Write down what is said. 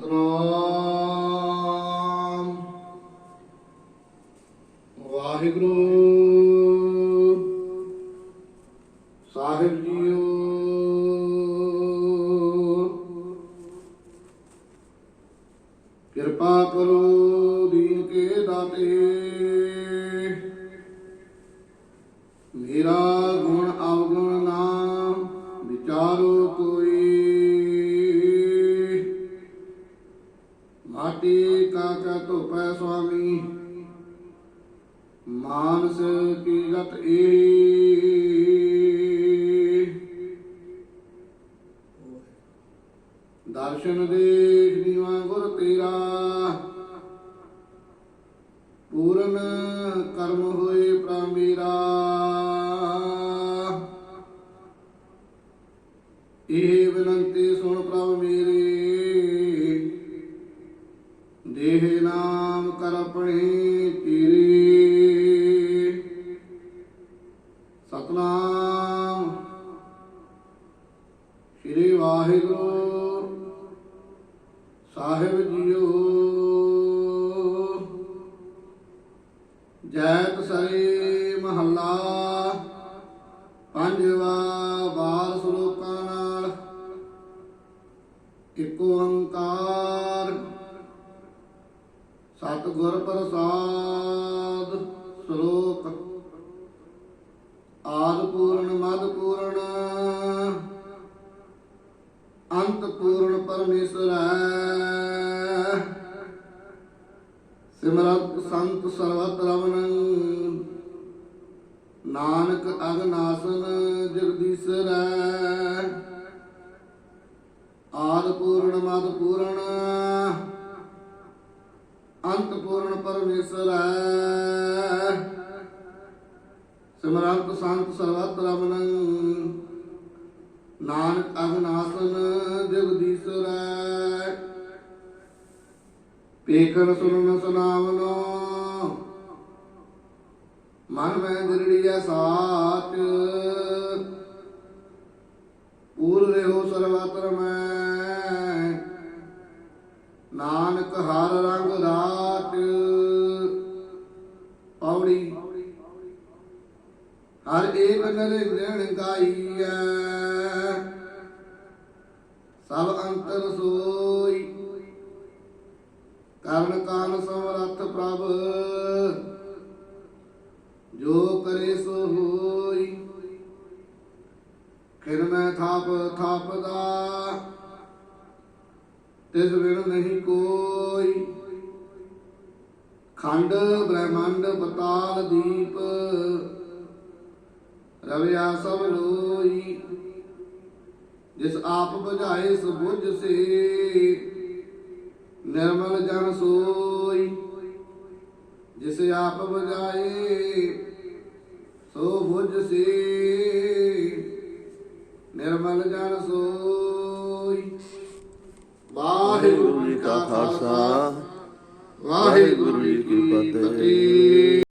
ਸਤਨਾਮ। ਵਾਹਿਗੁਰੂ, ਸਾਹਿਬ ਜੀਓ। ਕਿਰਪਾ ਕਰੋ ਦੀਨ ਕੇ ਦਾਤੇ। ਮੇਰਾ ਗੁਣ, ਅਵਗੁਣ ਨਾਮ ਵਿਚਾਰੋ ਕੋਈ। ਕਾ ਸੁਆਮੀ। ਮਾਨਸ ਕੀ ਗਤ ਏ? ਦਰਸ਼ਨ ਦੇ ਜੀਵਾ ਗੁਰ ਤੇਰਾ। ਪੂਰਨ ਕਰਮ ਹੋਏ ਪ੍ਰਮੇਰਾ ਇਹ ਬੇਨੰਤੀ ਸੁਣ ਪ੍ਰਭ ਮੇਰੇ। ਦੇਹ ਨਾਮ ਕਰ ਆਪਣੇ ਸਤਨਾਮ। ਸ੍ਰੀ ਵਾਹਿਗੁਰੂ ਸਾਹਿਬ ਜੀਓ। ਜੈਤ ਸਰੀ ਮਹੱਲਾ, ਪੰਜਵਾ ਬਾਲ ਸ਼ਲੋਕਾਂ ਨਾਲ ਇੱਕ ਓੰਕਾਰ ਸਤਿਗੁਰ ਪ੍ਰਸਾਦ ਸ਼ਲੋਕ ਆਦ ਪੂਰਨ ਮਦ ਪੂਰਨ ਅੰਤ ਪੂਰਨ ਪਰਮੇਸ਼ਰ ਸਿਮਰਤ ਸੰਤ ਸਰਵਤ ਰਵਨ ਨਾਨਕ ਅਗਨਾਸਨ ਜਗਦੀਸ਼ਰ ਹੈ। ਆਦ ਪੂਰਨ ਮਦ ਪੂਰਨ ਅੰਤ ਪੂਰਨ ਪਰਮੇਸ਼ਰ ਹੈ। ਸਿਮਰੰਤ ਸੰਤ ਸਰਵਤ ਰਮਨ, ਨਾਨਕ ਅਗਨਾਸਨ ਜਗਦੀਸ਼ਰ ਹੈ। ਪੇਖਣ ਸੁਨਨ ਸੁਨਾਵਨੋ ਮਨ ਮੈਂ ਦਿਰੜੀਐ ਸਾਚ। ਪੌੜੀ ਹਰ ਏਕ ਨਿਰਗਣ ਗਾਈਐ। ਸਭ ਅੰਤਰ ਸੋਈ। ਕਰਨ ਕਾਨ ਸਮਰੱਥ ਪ੍ਰਭ। ਜੋ ਕਰੇ ਸੋ ਹੋਈ। ਖਿਰ ਮੈਂ ਥਾਪ ਥਾਪਦਾ। ਤਿਸ ਬਿਨ ਨਹੀਂ ਕੋਈ। ਖੰਡ, ਬ੍ਰਹਮੰਡ, ਪਤਾਲ, ਦੀਪ। ਰਵਿਆ ਸਭ ਲੋਈ, ਜਿਸ ਆਪ ਬੁਝਾਏ ਸੁਬੁਝ ਸੇ। ਨਿਰਮਲ ਜਨ ਸੋਈ, ਜਿਸ ਆਪ ਬੁਝਾਏ ਸੋ ਬੁਝ ਸੇ। ਨਿਰਮਲ ਜਨ ਸੋਈ। ਵਾਹਿਗੁਰੂ ਜੀ ਕਾ ਖਾਲਸਾ। ਵਾਹਿਗੁਰੂ ਜੀ ਕੀ ਫਤਿਹ।